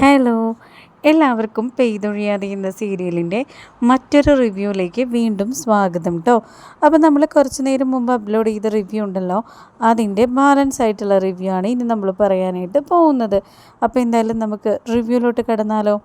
Hello. എല്ലാവർക്കും പെയ്തൊഴിയാതെ എന്ന സീരിയലിന്റെ മറ്റൊരു റിവ്യൂയിലേക്ക് വീണ്ടും സ്വാഗതം കേട്ടോ അപ്പോൾ നമ്മൾ കുറച്ച് നേരം മുമ്പ് അപ്ലോഡ് ചെയ്ത റിവ്യൂ ഉണ്ടല്ലോ അതിന്റെ ബാലൻസ് ആയിട്ടുള്ള റിവ്യൂ ആണ് ഇനി നമ്മൾ പറയാനായിട്ട് പോകുന്നത്. അപ്പോൾ എന്തായാലും നമുക്ക് റിവ്യൂയിലോട്ട് കടന്നാലോ.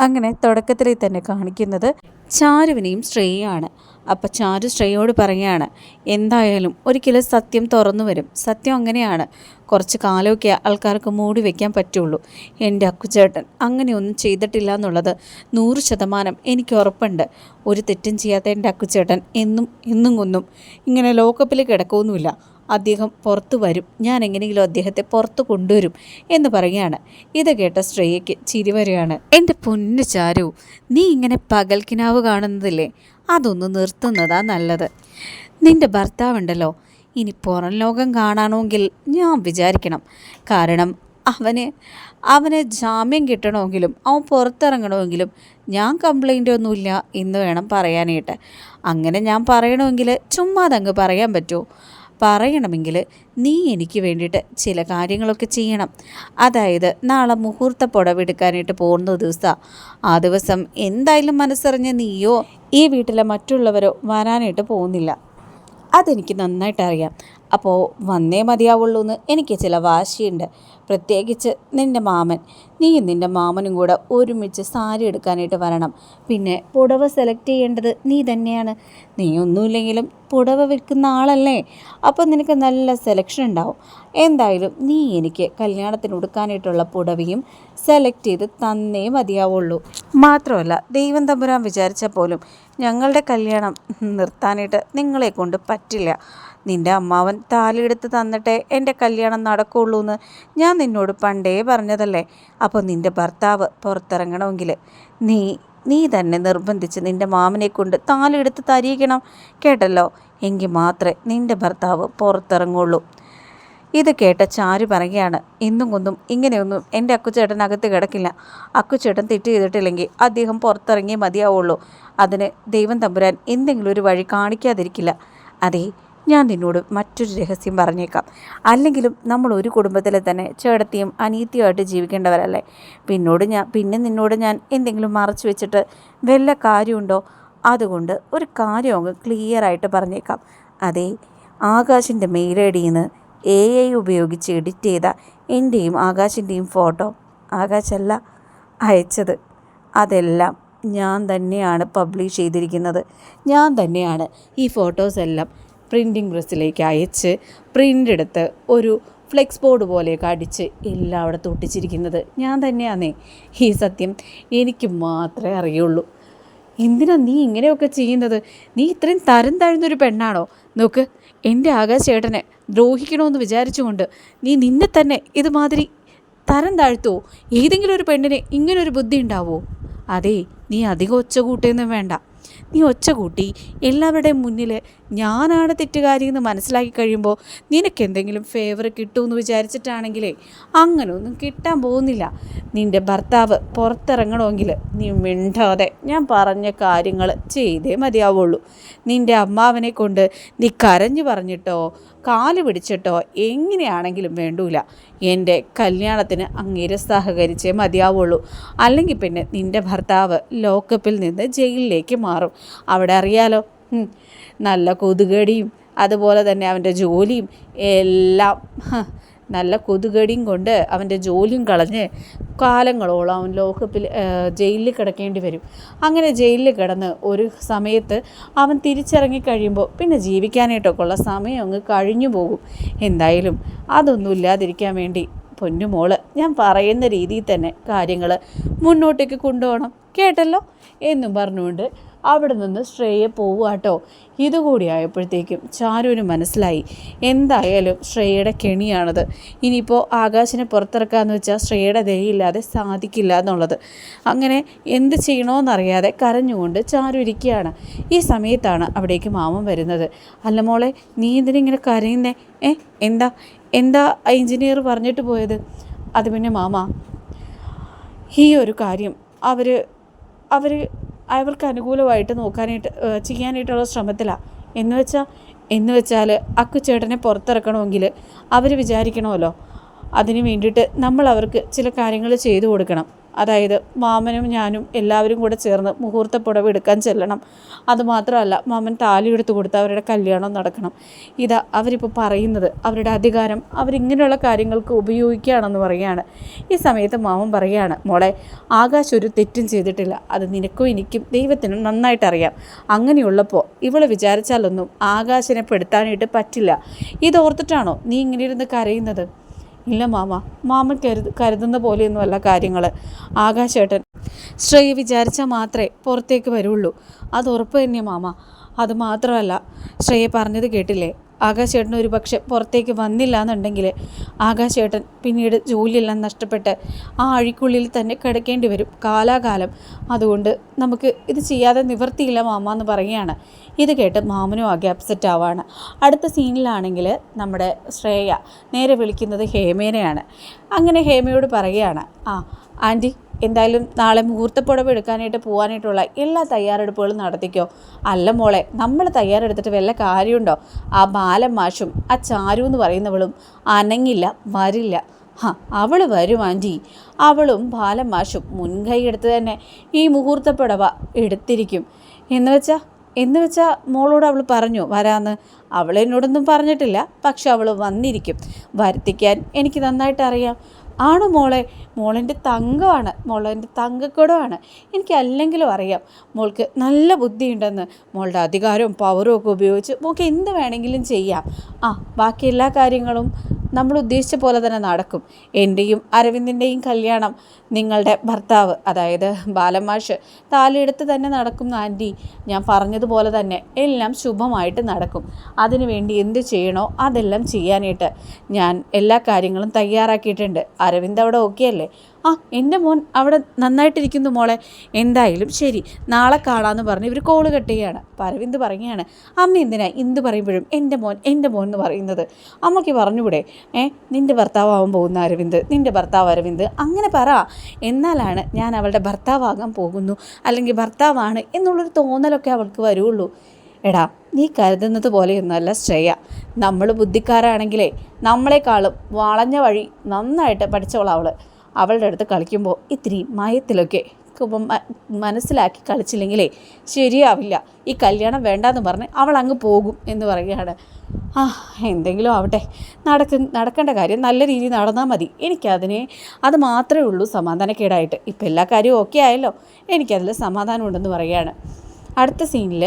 അങ്ങനെ തുടക്കത്തിൽ തന്നെ കാണിക്കുന്നത് ചാരുവിനെയും ശ്രേയാണ് അപ്പം ചാരു ശ്രേയോട് പറയുകയാണ് എന്തായാലും ഒരിക്കലും സത്യം തുറന്നു വരും. സത്യം അങ്ങനെയാണ്. കുറച്ച് കാലമൊക്കെ ആൾക്കാർക്ക് മൂടി വയ്ക്കാൻ പറ്റുള്ളൂ. എന്റെ അക്കുചേട്ടൻ അങ്ങനെയൊന്നും ചെയ്തിട്ടില്ല എന്നുള്ളത് നൂറ് ശതമാനം എനിക്ക് ഉറപ്പുണ്ട്. ഒരു തെറ്റും ചെയ്യാത്ത എന്റെ അക്കുചേട്ടൻ എന്നും എന്നും കൊന്നും ഇങ്ങനെ ലോക്കപ്പിൽ കിടക്കൊന്നുമില്ല അദ്ദേഹം പുറത്തു വരും. ഞാൻ എങ്ങനെയെങ്കിലും അദ്ദേഹത്തെ പുറത്തു കൊണ്ടുവരും എന്ന് പറയുകയാണ്. ഇത് കേട്ട ശ്രേയയ്ക്ക് ചിരി വരികയാണ്. എന്റെ പൊന്നു ചാരു നീ ഇങ്ങനെ പകൽക്കിനാവ് കാണുന്നതില്ലേ? അതൊന്ന് നിർത്തുന്നതാ നല്ലത്. നിന്റെ ഭർത്താവുണ്ടല്ലോ. ഇനി പുറം ലോകം കാണണമെങ്കിൽ ഞാൻ വിചാരിക്കണം. കാരണം അവന് അവന് ജാമ്യം കിട്ടണമെങ്കിലും അവൻ പുറത്തിറങ്ങണമെങ്കിലും ഞാൻ കംപ്ലൈന്റ് ഒന്നുമില്ല എന്ന് വേണം പറയാനായിട്ട്. അങ്ങനെ ഞാൻ പറയണമെങ്കിൽ ചുമ്മാതങ്ങ് പറയാൻ പറ്റുമോ പറയണമെങ്കിൽ നീ എനിക്ക് വേണ്ടിയിട്ട് ചില കാര്യങ്ങളൊക്കെ ചെയ്യണം. അതായത് നാളെ മുഹൂർത്ത പുടവെടുക്കാനായിട്ട് പോകുന്ന ദിവസമാണ് ആ ദിവസം എന്തായാലും മനസ്സറിഞ്ഞ നീയോ? ഈ വീട്ടിലെ മറ്റുള്ളവരോ വരാനായിട്ട് പോകുന്നില്ല. അതെനിക്ക് നന്നായിട്ട് അറിയാം അപ്പോൾ വന്നേ മതിയാവുള്ളൂ എന്ന് എനിക്ക് ചില വാശിയുണ്ട്. പ്രത്യേകിച്ച് നിന്റെ മാമൻ. നീയും നിന്റെ മാമനും കൂടെ ഒരുമിച്ച് സാരി എടുക്കാനായിട്ട് വരണം. പിന്നെ പുടവ സെലക്ട് ചെയ്യേണ്ടത് നീ തന്നെയാണ്. നീ ഒന്നുമില്ലെങ്കിലും പുടവ വിൽക്കുന്ന ആളല്ലേ. അപ്പോൾ നിനക്ക് നല്ല സെലക്ഷൻ ഉണ്ടാവും. എന്തായാലും നീ എനിക്ക് കല്യാണത്തിന് ഉടുക്കാനായിട്ടുള്ള പുടവയും സെലക്ട് ചെയ്ത് തന്നേ മതിയാവുള്ളൂ. മാത്രമല്ല ദൈവം തമ്പുരാൻ വിചാരിച്ച പോലും ഞങ്ങളുടെ കല്യാണം നിർത്താനായിട്ട് നിങ്ങളെ കൊണ്ട് പറ്റില്ല. നിന്റെ അമ്മാവൻ താലിയെടുത്ത് തന്നിട്ടേ എന്റെ കല്യാണം നടക്കുള്ളൂ എന്ന് ഞാൻ നിന്നോട് പണ്ടേ പറഞ്ഞതല്ലേ? അപ്പോൾ നിന്റെ ഭർത്താവ് പുറത്തിറങ്ങണമെങ്കിൽ. നീ നീ തന്നെ നിർബന്ധിച്ച് നിന്റെ മാമനെ കൊണ്ട് താലെടുത്ത് തരിയിക്കണം. കേട്ടല്ലോ? എങ്കിൽ മാത്രമേ നിന്റെ ഭർത്താവ് പുറത്തിറങ്ങുള്ളൂ. ഇത് കേട്ട ചാരു പറയുകയാണ് ഇന്നും കൊന്നും ഇങ്ങനെയൊന്നും എന്റെ അക്കുച്ചേട്ടൻ അകത്ത് കിടക്കില്ല. അക്കുച്ചേട്ടൻ തെറ്റ് ചെയ്തിട്ടില്ലെങ്കിൽ അദ്ദേഹം പുറത്തിറങ്ങിയേ മതിയാവുള്ളൂ. അതിന് ദൈവം തമ്പുരാൻ എന്തെങ്കിലും ഒരു വഴി കാണിക്കാതിരിക്കില്ല. അതെ ഞാൻ നിന്നോട് മറ്റൊരു രഹസ്യം പറഞ്ഞേക്കാം. അല്ലെങ്കിലും നമ്മൾ ഒരു കുടുംബത്തിലെ തന്നെ ചേടത്തിയും അനീത്തിയുമായിട്ട് ജീവിക്കേണ്ടവരല്ലേ? പിന്നോട് ഞാൻ പിന്നെ നിന്നോട് ഞാൻ എന്തെങ്കിലും മറച്ചു വെച്ചിട്ട് വല്ല കാര്യമുണ്ടോ? അതുകൊണ്ട് ഒരു കാര്യം അങ്ങ് ക്ലിയറായിട്ട് പറഞ്ഞേക്കാം. അതെ ആകാശിന്റെ മെയിൽ ഐ ഡിയിൽ നിന്ന് എ ഐ ഉപയോഗിച്ച് എഡിറ്റ് ചെയ്ത എന്റെയും ആകാശിന്റെയും ഫോട്ടോ ആകാശല്ല അയച്ചത്. അതെല്ലാം ഞാൻ തന്നെയാണ് പബ്ലിഷ് ചെയ്തിരിക്കുന്നത്. ഞാൻ തന്നെയാണ് ഈ ഫോട്ടോസ് എല്ലാം പ്രിന്റിംഗ് പ്രസ്സിലേക്ക് അയച്ച് പ്രിന്റ് എടുത്ത് ഒരു ഫ്ലെക്സ് ബോർഡ് പോലെയൊക്കെ അടിച്ച് എല്ലാം അവിടെ തൊട്ടിച്ചിരിക്കുന്നത്. ഞാൻ തന്നെയാന്നേ. ഈ സത്യം എനിക്ക് മാത്രമേ അറിയുള്ളൂ. എന്തിനാ നീ ഇങ്ങനെയൊക്കെ ചെയ്യുന്നത്? നീ ഇത്രയും തരം താഴ്ന്നൊരു പെണ്ണാണോ? നോക്ക് എന്റെ ആകാശേട്ടനെ ദ്രോഹിക്കണമെന്ന് വിചാരിച്ചുകൊണ്ട് നീ നിന്നെ തന്നെ ഇതുമാതിരി തരം താഴ്ത്തുവോ ഏതെങ്കിലും ഒരു പെണ്ണിന് ഇങ്ങനൊരു ബുദ്ധി ഉണ്ടാവോ? അതെ നീ അധികം ഒച്ച കൂട്ടിയൊന്നും വേണ്ട. നീ ഒച്ച കൂട്ടി എല്ലാവരുടെയും മുന്നിൽ ഞാനാണ് തെറ്റുകാരി എന്ന് മനസ്സിലാക്കി കഴിയുമ്പോൾ നിനക്ക് എന്തെങ്കിലും ഫേവർ കിട്ടുമെന്ന് വിചാരിച്ചിട്ടാണെങ്കിലേ അങ്ങനെയൊന്നും കിട്ടാൻ പോകുന്നില്ല. നിന്റെ ഭർത്താവ് പുറത്തിറങ്ങണമെങ്കിൽ നീ മിണ്ടാതെ ഞാൻ പറഞ്ഞ കാര്യങ്ങൾ ചെയ്തേ മതിയാവുള്ളൂ. നിന്റെ അമ്മാവനെ കൊണ്ട് നീ കരഞ്ഞു പറഞ്ഞിട്ടോ കാൽ പിടിച്ചിട്ടോ എങ്ങനെയാണെങ്കിലും വേണ്ടൂല. എന്റെ കല്യാണത്തിന് അങ്ങേരെ സഹകരിച്ചേ മതിയാവുള്ളൂ. അല്ലെങ്കിൽ പിന്നെ നിന്റെ ഭർത്താവ് ലോക്കപ്പിൽ നിന്ന് ജയിലിലേക്ക് മാറും. അവിടെ അറിയാലോ? നല്ല കൊതുകടിയും അതുപോലെ തന്നെ അവന്റെ ജോലിയും എല്ലാം നല്ല കൊതുകടിയും കൊണ്ട് അവന്റെ ജോലിയും കളഞ്ഞ് കാലങ്ങളോളം അവൻ ലോക്കപ്പിൽ ജയിലിൽ കിടക്കേണ്ടി വരും. അങ്ങനെ ജയിലിൽ കിടന്ന് ഒരു സമയത്ത് അവൻ തിരിച്ചിറങ്ങി കഴിയുമ്പോൾ പിന്നെ ജീവിക്കാനായിട്ടൊക്കെ ഉള്ള സമയം അങ്ങ് കഴിഞ്ഞു പോകും. എന്തായാലും അതൊന്നും ഇല്ലാതിരിക്കാൻ വേണ്ടി പൊന്നുമോൾ ഞാൻ പറയുന്ന രീതിയിൽ തന്നെ കാര്യങ്ങൾ മുന്നോട്ടേക്ക് കൊണ്ടുപോകണം. കേട്ടല്ലോ? എന്നും പറഞ്ഞുകൊണ്ട് അവിടെ നിന്ന് ശ്രേയ പോവുക ഇതുകൂടി ആയപ്പോഴത്തേക്കും ചാരുവിന് മനസ്സിലായി. എന്തായാലും ശ്രേയയുടെ കെണിയാണത്. ഇനിയിപ്പോൾ ആകാശിനെ പുറത്തിറക്കാമെന്ന് വെച്ചാൽ ശ്രേയയുടെ ദയയില്ലാതെ സാധിക്കില്ല എന്നുള്ളത്. അങ്ങനെ എന്ത് ചെയ്യണമെന്നറിയാതെ കരഞ്ഞുകൊണ്ട് ചാരു ഇരിക്കുകയാണ്. ഈ സമയത്താണ് അവിടേക്ക് മാമൻ വരുന്നത്. അല്ല മോളെ നീ എന്തിനിങ്ങനെ കരയുന്നേ? ഏ എന്താ എന്താ എഞ്ചിനീയർ പറഞ്ഞിട്ട് പോയത്? അത് പിന്നെ മാമ. ഈ ഒരു കാര്യം അവർ അവർ അവർക്ക് അനുകൂലമായിട്ട് നോക്കാനായിട്ട് ചെയ്യാനായിട്ടുള്ള ശ്രമത്തിലാണ് എന്ന് വെച്ചാൽ എന്ന് വെച്ചാൽ അക്കുച്ചേട്ടനെ പുറത്തിറക്കണമെങ്കിൽ അവർ വിചാരിക്കണമല്ലോ. അതിന് വേണ്ടിയിട്ട് നമ്മൾ അവർക്ക് ചില കാര്യങ്ങൾ ചെയ്തു കൊടുക്കണം. അതായത് മാമനും ഞാനും എല്ലാവരും കൂടെ ചേർന്ന് മുഹൂർത്ത പുടവ് എടുക്കാൻ ചെല്ലണം. അതുമാത്രമല്ല മാമൻ താലി എടുത്ത് കൊടുത്ത് അവരുടെ കല്യാണം നടക്കണം. ഇതാ അവരിപ്പോൾ പറയുന്നത്. അവരുടെ അധികാരം അവരിങ്ങനെയുള്ള കാര്യങ്ങൾക്ക് ഉപയോഗിക്കുകയാണെന്ന് പറയുകയാണ്. ഈ സമയത്ത് മാമൻ പറയുകയാണ് മോളെ ആകാശ് ഒരു തെറ്റും ചെയ്തിട്ടില്ല. അത് നിനക്കും എനിക്കും ദൈവത്തിനും നന്നായിട്ടറിയാം അങ്ങനെയുള്ളപ്പോൾ ഇവളെ വിചാരിച്ചാലൊന്നും ആകാശിനെ പെടുത്താനായിട്ട് പറ്റില്ല. ഇതോർത്തിട്ടാണോ നീ ഇങ്ങനെ ഇരുന്ന് കരയുന്നത്? ഇല്ല മാമ. മാമൻ കരുത് കരുതുന്ന പോലെയൊന്നുമല്ല കാര്യങ്ങൾ ആകാശേട്ടൻ ശ്രേയ വിചാരിച്ചാൽ മാത്രമേ പുറത്തേക്ക് വരുള്ളൂ. അത് ഉറപ്പ് തന്നെയാണ് മാമ. അത് മാത്രമല്ല ശ്രേയ പറഞ്ഞത് കേട്ടില്ലേ? ആകാശേട്ടൻ ഒരു പക്ഷെ പുറത്തേക്ക് വന്നില്ല എന്നുണ്ടെങ്കിൽ ആകാശേട്ടൻ പിന്നീട് ജോലിയെല്ലാം നഷ്ടപ്പെട്ട് ആ അഴിക്കുള്ളിൽ തന്നെ കിടക്കേണ്ടി വരും കാലാകാലം. അതുകൊണ്ട് നമുക്ക് ഇത് ചെയ്യാതെ നിവർത്തിയില്ല മാമ എന്ന് പറയുകയാണ്. ഇത് കേട്ട് മാമനും ആകെ അപ്സെറ്റ് ആവാണ്. അടുത്ത സീനിലാണെങ്കിൽ നമ്മുടെ ശ്രേയ നേരെ വിളിക്കുന്നത് ഹേമേനെയാണ്. അങ്ങനെ ഹേമയോട് പറയുകയാണ് ആ ആന്റി എന്തായാലും നാളെ മുഹൂർത്തപ്പുടവ് എടുക്കാനായിട്ട് പോകാനായിട്ടുള്ള എല്ലാ തയ്യാറെടുപ്പുകളും നടത്തിക്കോ. അല്ല മോളെ നമ്മൾ തയ്യാറെടുത്തിട്ട് വല്ല കാര്യമുണ്ടോ? ആ ബാലമാഷും ആ ചാരു എന്ന് പറയുന്നവളും അനങ്ങില്ല വരില്ല. ഹാ അവൾ വരും ആന്റി. അവളും ബാലമാഷും മുൻകൈ എടുത്ത് തന്നെ ഈ മുഹൂർത്തപ്പുടവ എടുത്തിരിക്കും. എന്ന് വെച്ചാൽ എന്ന് വെച്ചാൽ മോളോട് അവൾ പറഞ്ഞു വരാന്ന്. അവൾ എന്നോടൊന്നും പറഞ്ഞിട്ടില്ല പക്ഷെ അവൾ വന്നിരിക്കും. വരുത്തിക്കാൻ എനിക്ക് നന്നായിട്ട് അറിയാം. ആണോ മോളെ. മോളെന്റെ തങ്കമാണ്. മോളെന്റെ തങ്കക്കുടമാണ് എനിക്ക് അല്ലെങ്കിലും അറിയാം. മോൾക്ക് നല്ല ബുദ്ധിയുണ്ടെന്ന്. മോളുടെ അധികാരവും പവറും ഒക്കെ ഉപയോഗിച്ച് മോൾക്ക് എന്ത് വേണമെങ്കിലും ചെയ്യാം. ആ ബാക്കി എല്ലാ കാര്യങ്ങളും നമ്മൾ ഉദ്ദേശിച്ച പോലെ തന്നെ നടക്കും. എന്റെയും അരവിന്ദിന്റെയും കല്യാണം നിങ്ങളുടെ ഭർത്താവ് അതായത് ബാലമാഷ് താലിയെടുത്ത് തന്നെ നടക്കും ആന്റി ഞാൻ പറഞ്ഞതുപോലെ തന്നെ എല്ലാം ശുഭമായിട്ട് നടക്കും. അതിനുവേണ്ടി എന്ത് ചെയ്യണോ അതെല്ലാം ചെയ്യാനായിട്ട് ഞാൻ എല്ലാ കാര്യങ്ങളും തയ്യാറാക്കിയിട്ടുണ്ട്. അരവിന്ദ് അവിടെ ഓക്കെ അല്ലേ? ആ എന്റെ മോൻ അവിടെ നന്നായിട്ടിരിക്കുന്നു മോളെ. എന്തായാലും ശരി നാളെ കാണാമെന്ന് പറഞ്ഞ് ഇവർ കോൾ കട്ട് ചെയ്യുകയാണ് അപ്പോൾ അരവിന്ദ് പറയുകയാണ് അമ്മ എന്തിനാ എന്ത് പറയുമ്പോഴും എന്റെ മോൻ എന്റെ മോൻ എന്ന് പറയുന്നത്? അമ്മയ്ക്ക് പറഞ്ഞുകൂടെ ഏ നിന്റെ ഭർത്താവാകാൻ പോകുന്ന അരവിന്ദ് നിന്റെ ഭർത്താവ് അരവിന്ദ് അങ്ങനെ പറ. എന്നാലാണ് ഞാൻ അവളുടെ ഭർത്താവാകാൻ പോകുന്നു അല്ലെങ്കിൽ ഭർത്താവാണ് എന്നുള്ളൊരു തോന്നലൊക്കെ അവൾക്ക് വരുള്ളൂ. എടാ നീ കരുതുന്നത് പോലെയൊന്നുമല്ല ശ്രേയ. നമ്മൾ ബുദ്ധിക്കാരാണെങ്കിലേ നമ്മളെക്കാളും വളഞ്ഞ വഴി നന്നായിട്ട് പഠിച്ചവളവൾ അവളുടെ അടുത്ത് കളിക്കുമ്പോൾ ഇത്തിരി മയത്തിലൊക്കെ ഇപ്പം മനസ്സിലാക്കി കളിച്ചില്ലെങ്കിലേ ശരിയാവില്ല. ഈ കല്യാണം വേണ്ടാന്ന് പറഞ്ഞ് അവൾ അങ്ങ് പോകും എന്ന് പറയുകയാണ്. ആ എന്തെങ്കിലും ആവട്ടെ. നടക്ക നടക്കേണ്ട കാര്യം നല്ല രീതിയിൽ നടന്നാൽ മതി. എനിക്കതിനെ അത് മാത്രമേ ഉള്ളൂ സമാധാനക്കേടായിട്ട്. ഇപ്പം എല്ലാ കാര്യവും ഓക്കെ ആയല്ലോ. എനിക്കതിൽ സമാധാനമുണ്ടെന്ന് പറയുകയാണ്. അടുത്ത സീനിൽ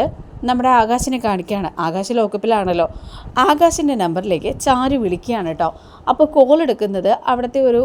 നമ്മുടെ ആകാശിനെ കാണിക്കുകയാണ്. ആകാശ ലോക്കപ്പിലാണല്ലോ ആകാശിന്റെ നമ്പറിലേക്ക് ചാരു വിളിക്കുകയാണ് കേട്ടോ അപ്പോൾ കോൾ എടുക്കുന്നത് അവിടുത്തെ ഒരു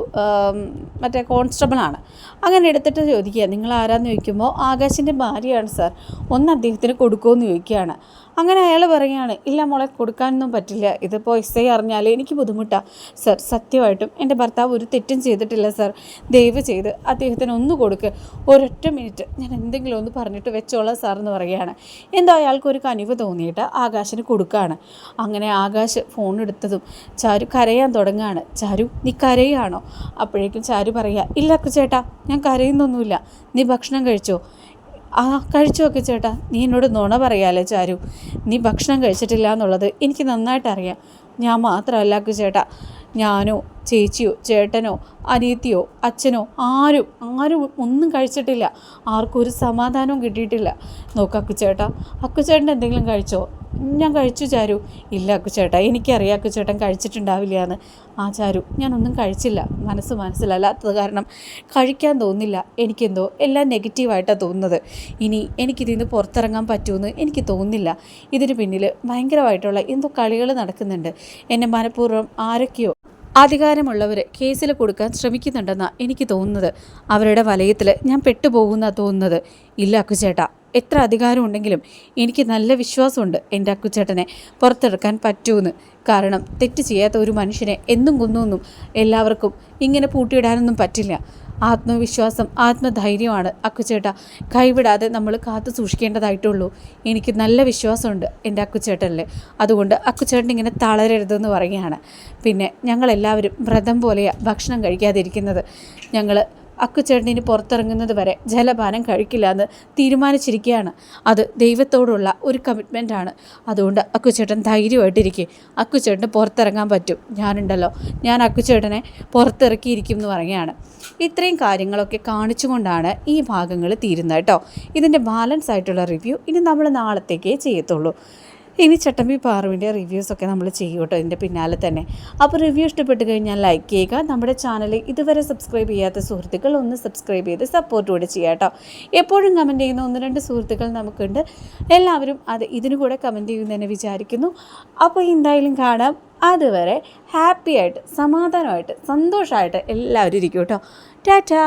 മറ്റേ കോൺസ്റ്റബിളാണ് അങ്ങനെ എടുത്തിട്ട് ചോദിക്കുക നിങ്ങൾ ആരാന്ന് ചോദിക്കുമ്പോൾ ആകാശിന്റെ ഭാര്യയാണ് സാർ ഒന്ന് അദ്ദേഹത്തിന് കൊടുക്കുമെന്ന് ചോദിക്കുകയാണ്. അങ്ങനെ അയാൾ പറയുകയാണ് ഇല്ല മോളെ കൊടുക്കാനൊന്നും പറ്റില്ല. ഇതിപ്പോൾ ഐ അറിഞ്ഞാൽ എനിക്ക് ബുദ്ധിമുട്ടാണ് സർ സത്യമായിട്ടും എന്റെ ഭർത്താവ് ഒരു തെറ്റും ചെയ്തിട്ടില്ല സർ. ദയവ് ചെയ്ത് അദ്ദേഹത്തിന് ഒന്ന് കൊടുക്ക്. ഒരൊറ്റ മിനിറ്റ്. ഞാൻ എന്തെങ്കിലും ഒന്ന് പറഞ്ഞിട്ട് വെച്ചോളാം സാർ എന്ന് പറയുകയാണ്. എന്തോ അയാൾക്ക് ഒരു കനിവ് തോന്നിയിട്ട് ആകാശിന് കൊടുക്കുകയാണ് അങ്ങനെ ആകാശ് ഫോൺ എടുത്തതും ചാരു കരയാൻ തുടങ്ങുകയാണ് ചാരു നീ കരയാണോ? അപ്പോഴേക്കും ചാരു പറയുക ഇല്ല ചേട്ടാ ഞാൻ കരയുന്നൊന്നുമില്ല. നീ ഭക്ഷണം കഴിച്ചോ? ആ കഴിച്ചു നോക്ക് ചേട്ടാ. നീ എന്നോട് നുണ പറയാലേ ചാരു. നീ ഭക്ഷണം കഴിച്ചിട്ടില്ല എന്നുള്ളത് എനിക്ക് നന്നായിട്ട് അറിയാം. ഞാൻ മാത്രമല്ല ചേട്ടാ. ഞാനോ ചേച്ചിയോ ചേട്ടനോ അനിയത്തിയോ അച്ഛനോ ആരും ആരും ഒന്നും കഴിച്ചിട്ടില്ല. ആർക്കും ഒരു സമാധാനവും കിട്ടിയിട്ടില്ല. നോക്ക് അക്കുച്ചേട്ടാ അക്കുച്ചേട്ടൻ എന്തെങ്കിലും കഴിച്ചോ? ഞാൻ കഴിച്ചു ചാരു. ഇല്ല അക്കുച്ചേട്ടാ എനിക്കറിയാം അക്കുച്ചേട്ടൻ കഴിച്ചിട്ടുണ്ടാവില്ല എന്ന് ആ ചാരു ഞാനൊന്നും കഴിച്ചില്ല. മനസ്സ് മനസ്സിലല്ലാത്തത് കാരണം കഴിക്കാൻ തോന്നില്ല. എനിക്കെന്തോ എല്ലാം നെഗറ്റീവായിട്ടാണ് തോന്നുന്നത്. ഇനി എനിക്കിതിൽ നിന്ന് പുറത്തിറങ്ങാൻ പറ്റുമെന്ന് എനിക്ക് തോന്നില്ല ഇതിന് പിന്നിൽ ഭയങ്കരമായിട്ടുള്ള എന്തോ കളികൾ നടക്കുന്നുണ്ട്. എന്നെ മനഃപൂർവം ആരൊക്കെയോ അധികാരമുള്ളവർ കേസിൽ കൊടുക്കാൻ ശ്രമിക്കുന്നുണ്ടെന്നാണ് എനിക്ക് തോന്നുന്നത്. അവരുടെ വലയത്തിൽ ഞാൻ പെട്ടുപോകുന്ന തോന്നുന്നത്. ഇല്ല അക്കുചേട്ടാ എത്ര അധികാരമുണ്ടെങ്കിലും എനിക്ക് നല്ല വിശ്വാസമുണ്ട് എന്റെ അക്കുച്ചേട്ടനെ പുറത്തെടുക്കാൻ പറ്റുമെന്ന് കാരണം തെറ്റ് ചെയ്യാത്ത ഒരു മനുഷ്യനെ എന്നും കൊന്നൊന്നും എല്ലാവർക്കും ഇങ്ങനെ പൂട്ടിയിടാനൊന്നും പറ്റില്ല. ആത്മവിശ്വാസം ആത്മധൈര്യമാണ് അക്കുച്ചേട്ട കൈവിടാതെ നമ്മൾ കാത്തു സൂക്ഷിക്കേണ്ടതായിട്ടുള്ളൂ. എനിക്ക് നല്ല വിശ്വാസമുണ്ട് എന്റെ അക്കുച്ചേട്ടനിൽ അതുകൊണ്ട് അക്കുച്ചേട്ടൻ ഇങ്ങനെ തളരരുതെന്ന് പറയുകയാണ്. പിന്നെ ഞങ്ങളെല്ലാവരും വ്രതം പോലെയാണ് ഭക്ഷണം കഴിക്കാതിരിക്കുന്നത്. ഞങ്ങൾ അക്കുച്ചേട്ടൻ ഇനി പുറത്തിറങ്ങുന്നത് വരെ ജലപാനം കഴിക്കില്ല എന്ന് തീരുമാനിച്ചിരിക്കുകയാണ്. അത് ദൈവത്തോടുള്ള ഒരു കമ്മിറ്റ്മെന്റ് ആണ്. അതുകൊണ്ട് അക്കുചേട്ടൻ ധൈര്യമായിട്ടിരിക്കും. അക്കുചേട്ടന് പുറത്തിറങ്ങാൻ പറ്റും. ഞാനുണ്ടല്ലോ. ഞാൻ അക്കുചേട്ടനെ പുറത്തിറക്കിയിരിക്കും എന്ന് പറയുകയാണ്. ഇത്രയും കാര്യങ്ങളൊക്കെ കാണിച്ചുകൊണ്ടാണ് ഈ ഭാഗങ്ങൾ തീരുന്നത് കേട്ടോ. ഇതിന്റെ ബാലൻസ് ആയിട്ടുള്ള റിവ്യൂ ഇനി നമ്മൾ നാളത്തേക്കേ ചെയ്യത്തുള്ളൂ. ഇനി ചട്ടമ്പി പാറുവിന്റെ റിവ്യൂസൊക്കെ നമ്മൾ ചെയ്യും കേട്ടോ ഇതിന്റെ പിന്നാലെ തന്നെ. അപ്പോൾ റിവ്യൂ ഇഷ്ടപ്പെട്ട് കഴിഞ്ഞാൽ ലൈക്ക് ചെയ്യുക. നമ്മുടെ ചാനൽ ഇതുവരെ സബ്സ്ക്രൈബ് ചെയ്യാത്ത സുഹൃത്തുക്കൾ ഒന്ന് സബ്സ്ക്രൈബ് ചെയ്ത് സപ്പോർട്ട് കൂടെ ചെയ്യുക കേട്ടോ. എപ്പോഴും കമന്റ് ചെയ്യുന്ന ഒന്ന് രണ്ട് സുഹൃത്തുക്കൾ നമുക്കുണ്ട്. എല്ലാവരും അത് ഇതിനു കൂടെ കമന്റ് ചെയ്യുമെന്ന് വിചാരിക്കുന്നു. അപ്പോൾ എന്തായാലും കാണാം. അതുവരെ ഹാപ്പി ആയിട്ട് സമാധാനമായിട്ട് സന്തോഷമായിട്ട് എല്ലാവരും ഇരിക്കും കേട്ടോ. ടാറ്റാ!